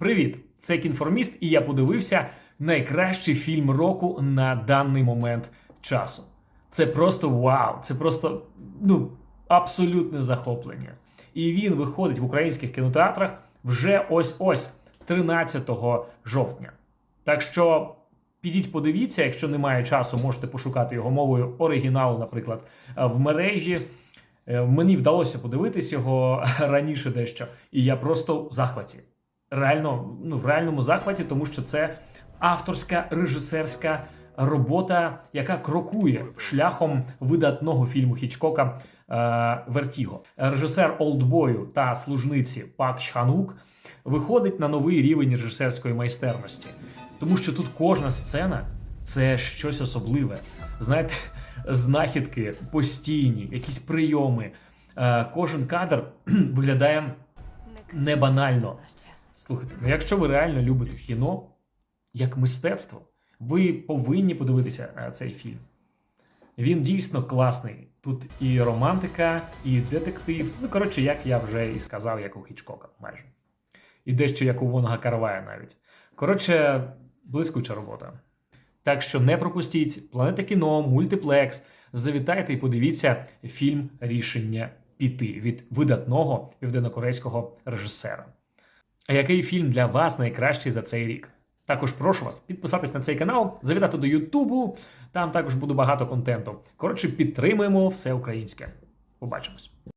Привіт! Це кінформіст, і я подивився найкращий фільм року на даний момент часу. Це просто вау! Це просто ну, абсолютне захоплення. І він виходить в українських кінотеатрах вже ось-ось 13 жовтня. Так що підіть, подивіться, якщо немає часу, можете пошукати його мовою оригіналу, наприклад, в мережі. Е, Мені вдалося подивитись його раніше дещо, і я просто в захваті. Реально, ну в реальному захваті, тому що це авторська режисерська робота, яка крокує шляхом видатного фільму Хічкока е, Вертіго. Режисер Олдбою та служниці Пак Чханук виходить на новий рівень режисерської майстерності, тому що тут кожна сцена це щось особливе. Знаєте, знахідки постійні, якісь прийоми. Е, Кожен кадр виглядає не банально. Слухайте, ну якщо ви реально любите кіно як мистецтво, ви повинні подивитися е, цей фільм. Він дійсно класний. Тут і романтика, і детектив. Ну, коротше, як я вже і сказав, як у Хічкока майже. І дещо як у Вонга Карвая навіть. Коротше, блискуча робота. Так що не пропустіть Планета кіно, мультиплекс. Завітайте і подивіться фільм Рішення піти від видатного південнокорейського режисера. А який фільм для вас найкращий за цей рік? Також прошу вас підписатись на цей канал, завітати до Ютубу. Там також буде багато контенту. Коротше, підтримуємо все українське. Побачимось.